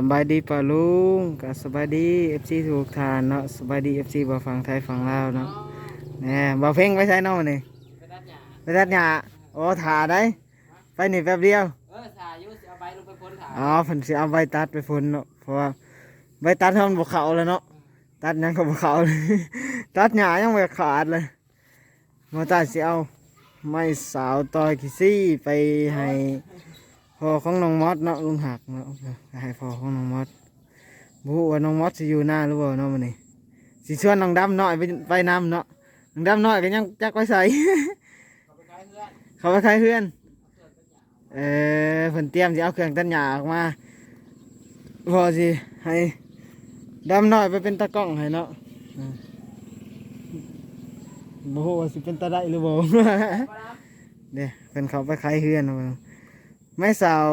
สำบายดีป่าลุงกับสบายดีเอฟซีถูกทานเนาะสบายดีเอฟซีบ่ฟังไทยฟังลาวเนาะแหน่บ่เพ่งไปใช้เนาะมื้อนี่ไปตัดหญ้าโอ้ถ่าได้ไปนี่แป๊บเดียวเออถ่ายอยุสิเอาใบลงไปพ้นถ่ายอ๋อเพิ่นสิเอาใบตัดไปพุ่นเนาะเพราะว่าใบตัดเฮามันบ่เข้าแล้วเนาะตัดหยังก็บ่เข้าเลยตัดหญ้ายังบ่ขาดเลยมาตัดสิเอาไม้สาวตอยขี้ซี่ไปให้ พอของน้องมอดเนาะลุงหักเนาะไปให้พอของน้องมอดบูว่าน้องมอดสิอยู่หน้าหรือเปล่าเนาะมื้อนี้สิชวนน้องดำน้อยไปไปนำเนาะน้องดำน้อยก็ยังจักไว้ใส่เขาไปขายเพื่อนเออเพิ่นเตรียมสิเอาเครื่องตัดหญ้าออกมาพอสิให้ดำน้อยไปเป็นตากล้องให้เนาะบ่ฮู้ว่าสิเป็นตาได้หรือบ่เด้เพิ่นเขาไปขายเฮือนเอาไว้ ไม่สาว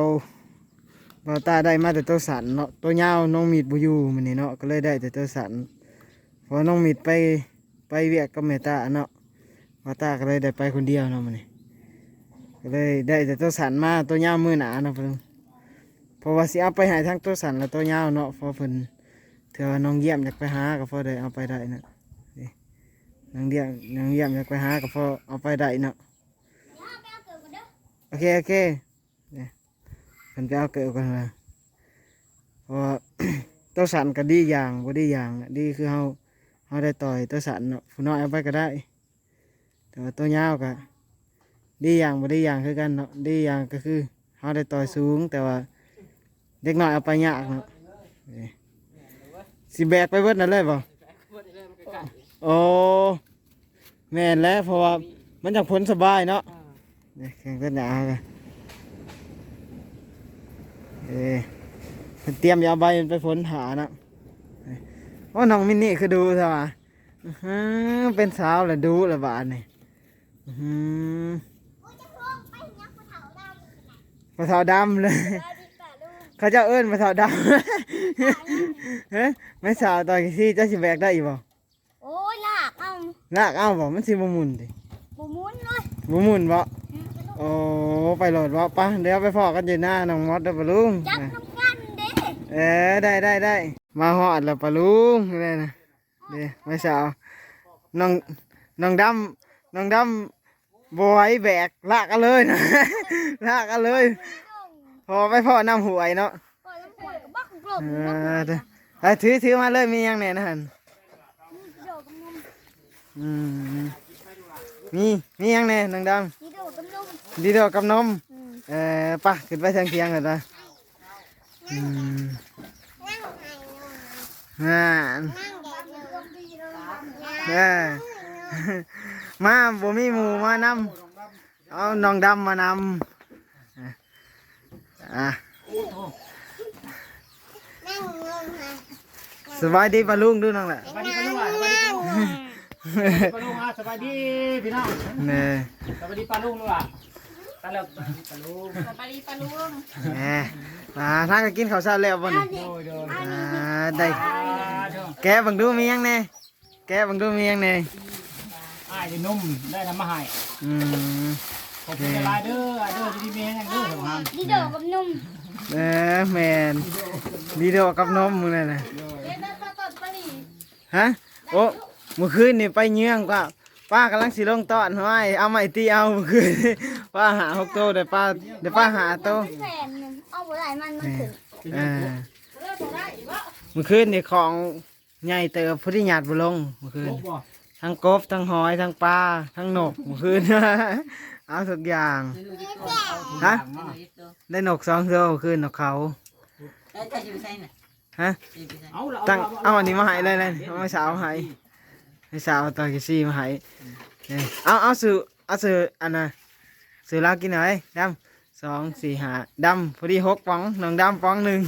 บาตาได้มาแต่ตัวสันเนาะตัวยาวน้องมีดบ่อยู่มื้อนี้เนาะก็เลยได้แต่ตัวสันเพอน้องมีดไปไปเวียกกับแม่ตาเนาะบาตาก็เลยได้ไปคนเดียวเนาะมื้อนี้ก็เลยได้แต่ตัวสันมาตัวยาวมือหนาเนาะเพิ่นพราะว่าสิเอาไปหายทั้งตัวสันและตัวยาวเนาะเพอเพิ่นเถื่อน้องเยี่ยมอยากไปหาก็พอได้เอาไปได้นะน้องเยี่ยมน้องเยี่ยมอยากไปหาก็พอเอาไปได้เนาะโอเคโอเค เพิ่นไปเอาเกิดกันมาเพราะว่าตัวสันก็ดีอย่างบ่ดีอย่างน่ะดีคือเฮาเฮาได้ต่อยตัวสันเนาะผู้น้อยเอาไปก็ได้ แต่ว่าตัวยาวก็ดีอย่างบ่ดีอย่างคือกันเนาะดีอย่างก็คือเขาได้ต่อยสูง แต่ว่าเด็กน้อยเอาไปยากเนาะนี่สิแบกไปเบิดนั่นเลยบ่พ้นได้เลยมันก็ไก่โอ้แม่นแล้วเพราะว่ามันจังพ้นสบายเนาะอ่านี่แข่งกันหนากัน เอ้เพิ่นเตรียมยาใบมันไปพ้นหาเนาะนี่ว่าน้องมินนี่คือดูใช่ปะอื้อหือเป็นสาวแล้วดูและบาดนี่อื้อหือปลาเทาดำเลย เขาเจะเอิ้นปลาเทาดำเฮ้ยไม่สาวตอนที่เจ้าสิแบกได้อีกบ่โอ้ยลากเอาลากเอาบ่มันสิบ่หมุนดิบุมุนเลยบ่หมุนบ่ โอ้ไปโหลดบ่ปะเดี๋ยวไปพอกันอยู่หน้าน้องมอดเด้อปะลุงจับนะน้ำกันเด้เออได้ได้ได้มาฮอดแล้วปะลุงได้นะเด้ไม่สาวน้องน้องดำน้องดำบ่ไหวแบกลากกันเลยนะลากกันเลย พอไปพ่อน้ำหวยเนาะก่อนน้ำขวดกับบักกลมเออเด้อไปถือถือมาเลยมีหยังแหน่นะหั่นโดดกับนมอืม มีมีหยังแหน่น้องดนี่โดดกับนมำดีเดอกกับนมอืมเออปะขึ้นไปทางเทียงกันนะอืมนั่งหายนมอ่า นั่งแดดเลยเออมาบ่มีหมูมานำเอาน้องดำมานำอะอะนั่งงงหายสบายดีปะลุงดูน้องแหละสบายดี ปะลุงอะสบายดีปะลุงปะลุงอะสบายดีพี่น้องเนี่ยสบายดีปะลุงลูกอะตาเลิกปะลุงสบายดีปะลุงแหมอ่าทางก็กินข้าวเช้าแล้วบ่นี่โดยโดยอ่าได้อ่าเด้อแกะเบังดูมีหยังแน่แกะเบังดูมีหยังแน่อ้ายได้นุ่มได้ทำมาให้อืมขอบคุณหลายๆเด้ออ้ายเด้อที่ดีแม่งเด้อสำคัญนี่โดดกับนมเออแมนดีเดอกับนมมึงนั่นน่ะเล่นตะตดปะนี่ฮะโอ้ เมื่อคืนนี่ไปเยื้องก็ป้ากำลังสิลงตอนห้อยเอาไม้ตีเอาเมื่อคืนป้าหาหกโตวเดี๋ยวป้าเดี๋ยวป้าหาโตวแสนหนึงเอาบ่ได้มันมันถึงเออเมื่อคืนนี่ของใหญ่เติบพุทธิญาติบุลงเมื่อคืนโอ้บ่ทั้งกบทั้งหอยทั้งปลาทั้งนกเมื่อคืนเอาทุกอย่างฮะได้นกสองตัวเมื่อคืนนกเขาฮะเอาละตั้งเอาอันนี้มาให้เลยเลยเอาให้สาวให้ ให้สาวเอาตัวกิซี่มาให้เนี่ยเอาเอาสื่อเอาสื่ออันน่ะสื่อลาวกินหน่อยดำสองสี่ห้าดำพอดีหกป๋องน้องดำป๋องหนึ่ง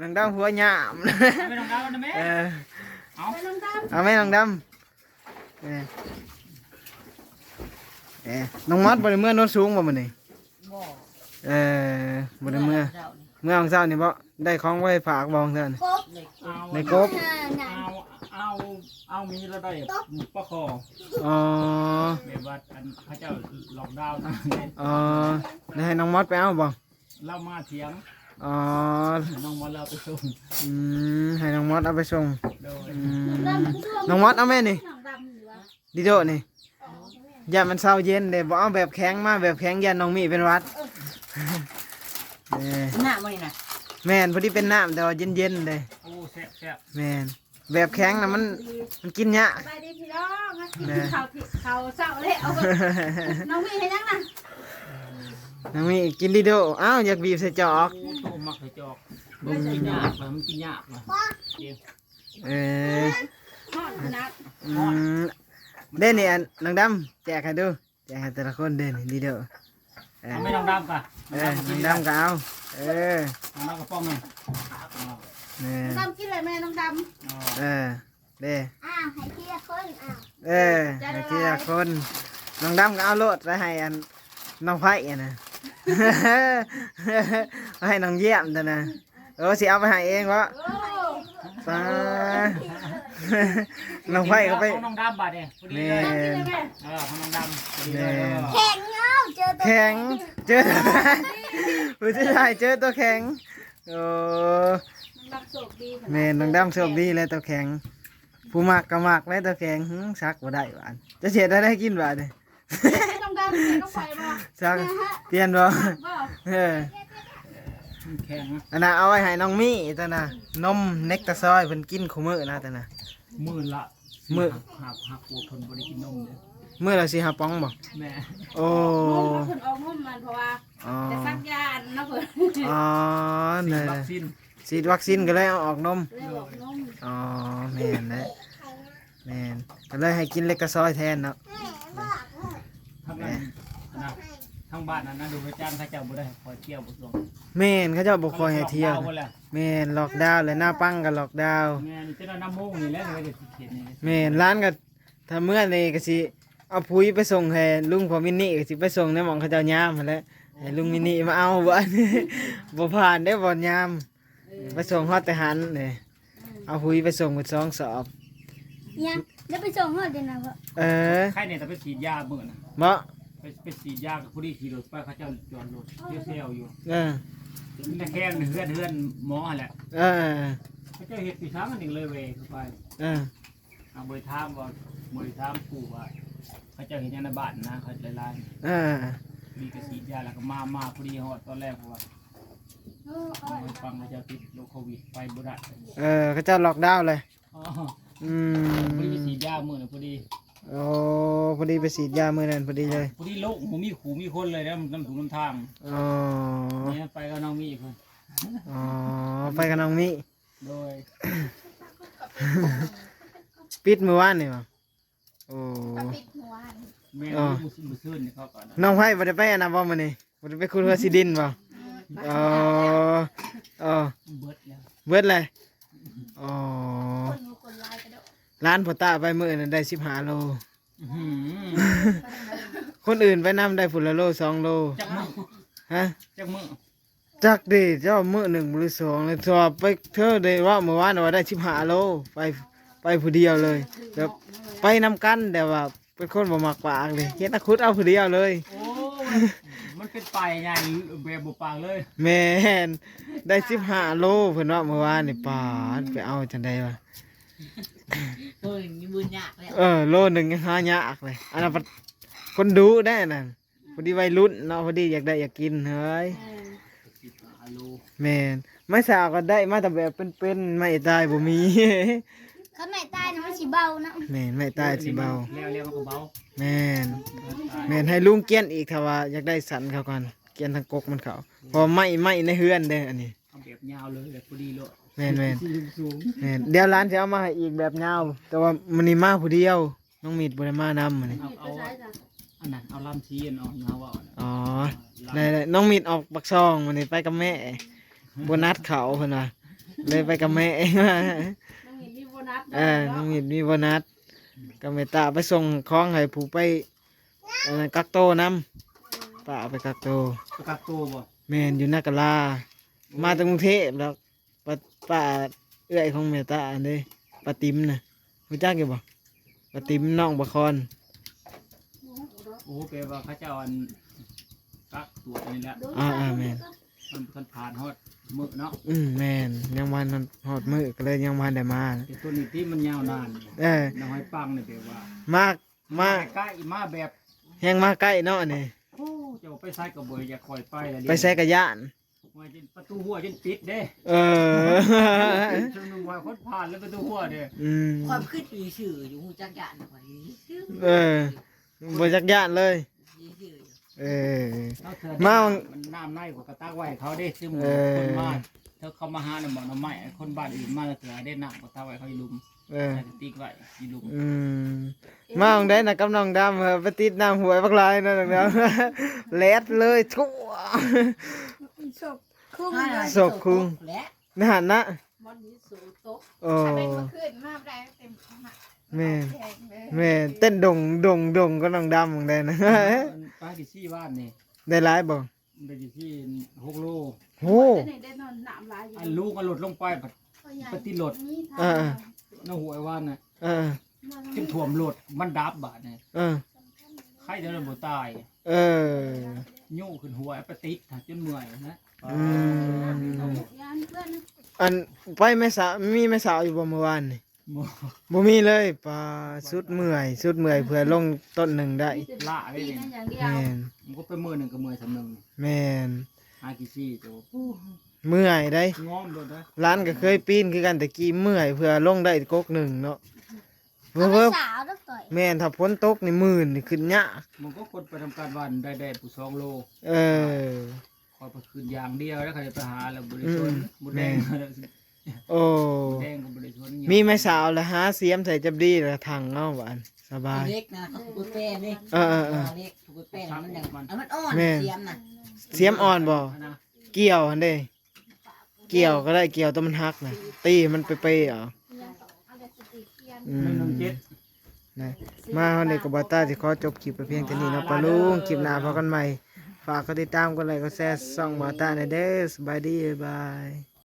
น้องดำหัวหยามไม่ต้องการนะแม่เออเอาเอาไหมน้องดำเออเออน้องมัดบริเมื่อโน้นสูงบ่มันนี่เออบริเมื่อ เมื่อของเจ้านี่บ่ได้ของไว้ฝากบองเท่านั้นกบเอาในกบน่ะน่ะเอาเอาเอามีระดับปะคออ๋อแบบว่าอันพระเจ้าล็อกดาวน์นะอ๋อได้ให้น้องมอดไปเอาบ่เรามาเถียงอ๋อน้องมาเราเอาไปส่งอืมให้น้องมอสเอาไปส่งโดยอืมน้องมอสเอาแม่นี่หนังดำอยู่วะดิโดนี่อย่ามันเศร้าเย็นเด้บ่เอาแบบแข็งมาแบบแข็งยันน้องมีเป็นหวัด เอ้ยหน้ามันน่ะแม่นพอดีเป็นน้ำแต่ว่าเย็นๆเด้โอ้แซ่บแซ่บแม่นแบบแข็งน่ะมันมันกินยาก ไปดิพี่น้องนะแม่เขาผิดเขาเศร้าเลยเอาไปน้องมีให้ยังนะน้องมีกินดิโดอ้าวอยากบีบใส่จอก โอ้โตมักใส่จอกมันกินยากว่ะมันกินยากว่ะเกมเออทอดนะอืมเด่นนี่อันน้องดำแจกให้ดูแจกให้แต่ละคนเด่นดิโดเออเอาไม่ต้องดำก่ะ เออน้องดำก็เอาเออน้องดำกับป้องหนึ่งเออดำกินอะไรแม่น้องดเออเด้ำอ้าวให้พี่ละคนอ้าวเออให้ทีละคนน้องดำก็เอาโลดไปให้อันน้องไผ่อะนะเอาให้น้องเยี่ยมแต่นะเออสิเอาไปให้เองวะโอ้ไปน้องไผ่ก็ไปของน้องดำบาดเนี่ยพอดีแม่เลยกินอะไรแม่เออของน้องดำพอดีเลยแม่เออแข็งเงาเจอ ตัวแข็ง เจอผู้ชายเจอตัวแข็งโอ้น้องดำโชคดีแม่น้องดำโชคดีเลยตัวแข็ง ผู้มักก็มักเลยตัวแข็งหึซักบ่ได้หวานจะเสียได้ได้กินบ่เนี่ยให้น้องดำกินก็ไฟบ่ซักเปลี่ยนบ่บ่เออแข็งอันน่ะเอาไว้ให้น้องมี่ตัวน่ะนมเน็กตาซอยเพิ่นกินคู่มื้อนะตัวน่ะหมื่นละมื้อหักหักหัวคนบริกินนมเล ยมื้อละสิหาป๋องบ่แม่โอ้นมเพิ่นออกนมมันเพราะว่าอ๋อแต่สักยานนะเพิ่นอ๋อฉีเนี่ดยวัคซีนฉีดวัคซีนก็เลยเอาออกนมเลยออกนมอ๋อแม่นแหละแม่นก็เลยให้กินเล็กตาซอยแทนเนาะทั้งนั้นนะทั้งบ้านนั้นนะดูไปจ้างข้าเจ้าบ่ได้คอยเที่ยวบ่ส่งแม่นเขาเจ้าบ่คอยให้เที่ยวหมดแล้วแม่นล็อกดาวน์เลยหน้าปังก็ล็อกดาวน์ แม่นี่จะได้น้ำมูกนี่แหละเลยเด็ดเขียนนี่แม่นร้านก็ถ้าเมื่อนี่ก็สิ เอาปุ๋ยไปส่งให้ลุงพอมินนี่ก็สิไปส่งในหม่องเขาเจ้ายามหั่นแหละให้ลุงมินนี่มาเอาบ่อันนี้บ่ผ่านได้บ่ยาม ไปส่งฮอดแต่หันนี่เอาปุ๋ยไปส่งหมดสองสอบยังแล้วไปส่งเฮาเดี๋ยวนะพ่อเออใครเนี่ยแต่ไปฉีดยาเมื่อนะบ่ไปไปฉีดยากับผู้ที่ขี่รถไปเขาเจ้าจอดรถเที่ยวเที่ยวอยู่เออนี่แค่เฮือนเฮือนหมอแหละเออเขาเจ้าเห็ดปีช้างอันหนึ่งเลยเว้ยเข้าไปเออเอาบริทามว่าบริทามปู่ว่า เขาเจ้าเห็นยาในบ้านนะเขาจะไล่เออดีกระสีดยาแล้วก็มามาพอดีฮอดตอนแรกเพราะว่าโอ้เอาเอาไปฟังเขาเจ้าติดโรคโควิดไปบ่ได้เออเขาเจ้าล็อกดาวน์เลย อ๋ออืพอดีไปมฉีดยาเมื่อน่ะพอดีโอ้พอดีไปฉีดยามื้อนั้นพอดีเลยพอดีโรคหมูมีขู่มีคนเลยแล้วน้ำถุงน้ำทางอ๋อเนี่ยไปก็น้องมีอีกคนอ๋อไปกับน้องมิโดยปิดมื้อวานนี่บ่โอ้กระปิด หัวหั่นแม่อ๋อมือมือซื่นนี่เขาก่อนนะน้องไผ่บ่ได้ไปอันนั้นบ่มื้อนี้บ่ได้ไปคุยว่าสิดินบ่อ๋ออ๋อเบิดแล้วเบิดเลยอ๋อคนมีคนลายกระโดดร้านพ่อตาไปมื้อนั้นได้15โล อื้อหือคนอื่นไปนํได้พุ่นละโลสองโลจักมือฮะ จักมือจักดิเจ้ามื้อหนึ่งหรือสองเลยสอบไปเธอได้ว่าเมื่อวานว่าได้15โลไปไปผู้เดียวเลยแบบไปนำกันแต่ว่า เป็นคนบ่มักปากเลยเฮ็ดนักขุดเอาผู้เดียวเลย โอ้มันเป็นไปไงแบบบุปางเลยแม่นได้สิบห้าโลเพิ่นว่าเมื่อวานนี่ปาดไปเอาจังไดวะโอ้ยมีบุญยากแล้วเออโลหนึ่งยังหายากเลยอันนั้นปะคนดูได้นั่นพอดีวัยรุ่นเนาะพอดีอยากได้อยากกินเฮ้ยสิบห้าโลแม่นไม่สาวก็ได้มาแต่แบบเป็นๆไม่ตายบ่มี เขาไม่ตายนะมันสิเบานะแม่นไม่ตายสิเบาแล้วแล้วมันก็เบาแม่นแม่นให้ลุงเกี้ยนอีกถ้าว่าอยากได้สันเขาก่อนเกี้ยนทางกกมันเขาเพอไม่ไม่ในเฮือนเด้ออันนี้ทำแบบยาวเลยแบบพอดีเลยแม่นแม่นสูงสูงแม่นเดี๋ยวร้านจะเอามาให้อีกแบบยาวแต่ว่ามันนี่มาผู้เดียวน้องมีดบ่ได้มานำมันนี่เอาเอาอันนั้นเอาลำชีนเอาเงาเอาอ๋อได้ได้น้องมีดออกปักซองมันนี่ไปกับแม่บนัดเขาเพิ่นว่าเลยไปกับแม่ น้องเห็นมีโบนัสเออน้องมีดมีบนัดกับแม่ตาไปส่งของให้ผู้ไปอันนั้นกักโตนำป้าเอาไปกักโตประกักตัวบ่แม่นอยู่นากะลา มาจากกรุงเทพแล้วป้าป้าเอื้อยของแม่ตาอันนี้ป้าติ๋มน่ะรู้จักอยู่บ่ป้าติ๋มน้องบะคอน โอ้แปลว่าเขาเจ้าอันกักตัวนี่แหละ อ่าอ่าแม่น มันท่านผ่านฮอดมือเนาะอืมแม่นยังวันหอดมือก็เลยยังวันได้มา แต่ตัวนี้ที่มันยาวนานเออ น้อยปังนี่แปลว่ามากมากใกล้มาแบบแฮงมาใกล้เนาะนี่โอ้เจะไปใส่กระเบยอย่าคอยไปแล้วไปใส่กระยานว่าจนประตูหัวจนปิดเด้เออช่วงนึงว่าคนผ่านแล้วประตูหัวเด้อืมความขึ้นปีชื่ออยู่หูจักยานหน่อยชื่อเออบ่จักยานเลยชื่ออยู่ เออ เอาเถอะมามันน้ำในกว่ากระตากไว้ให้เขาได้ซึ่งเออคนมาเธอเขามาหาน่ะหมอน้ำไม้คนบ้านอื่นมาแล้วเถื่อได้น้ำกระตากไว้เขาอยู่ลุมเออ ใส่กระติกไว้อยู่ลุมอืมมาของได้นะกับน้องดำเออไปติดน้ำหวยบักลายนะน้องดำแลดเลยทั่ว ศพคุ้มห้าเลยศพคุงและนี่หันนะมันนี้สูงโต๊ะโอ้ถ้าเป็นเมื่อคืนมาได้เต็มหนัก แม่แพงเลยแม่เต้นดงดงดงก็น้องดำของได้นะมันป้ากี่ซี่บ้านนี่ได้หลายบ่มันได้กี่ซี่หกโลโอ้จะได้ได้นอนหนามลายอยู่อันลูกก็หลุดลงไปผัด ปฏิโหลดมีทางเออ น้าหัวไอ้ว่านน่ะเออจนถ่วมหลุดมันดับบาดเนี่ยเออใครเดินบ่ตายเออยู่ขึ้นหัวไอ้ปะติดจนเมื่อยนะอืมยานเพื่อนอันไปแม่สาวมีแม่สาวอยู่บ่เมื่อวานนี่ บ่บ่มีเลยปลาสุดเมื่อยสุดเมื่อยเพื่อลงต้นหนึ่งได้ละได้ตีเลยนั่นอย่างเดียวแม่นมันก็ไปมือหนึ่งกับมือสำนึงแม่นหากี่ซี่โตเมื่อยได้ง้อมโดนนะร้านก็เคยปีนคือกันแต่กี้เมื่อยเพื่อลงได้กกหนึ่งเนาะเพิ่มสาวต้องต่อยแม่นถ้าพ้นตกนี่หมื่นนี่ขึ้นยากมันก็คนไปทำการวันได้ได้ผู้สองโล เออคอยไปคืนอย่างเดียวแล้วใครจะไปหาแล้วบริชนอืมบุแดง โอ้แดงกับบริชนมีแม่สาวละหาเสียมใส่จับดีแล้วทางเอาหวานสบาย เล็กนะเขาถูกแป้งนี่เออเออเออ เล็กถูกแป้งมันอย่างเอามันอ่อนแม่เสียมน่ะเสียมอ่อนบ่นะเกี่ยวอันเด้ เกี่ยวก็ได้เกี่ยวแตัวมันหักนะตีมันไปเปย์เอาอะไรสติเทียนอืหนึ่งหนึ่งมเจ็ด นะมาวันนี้กับบอต้าสิขอจบคลิปไปเพียงเท่านี้เนาะปะลุงคลิปหน้าพบกันใหม่ ฝากกดติดตามกดไลค์กดแชร์ส่องบอต้าในอยเด้อสบายดีบ๊ายบาย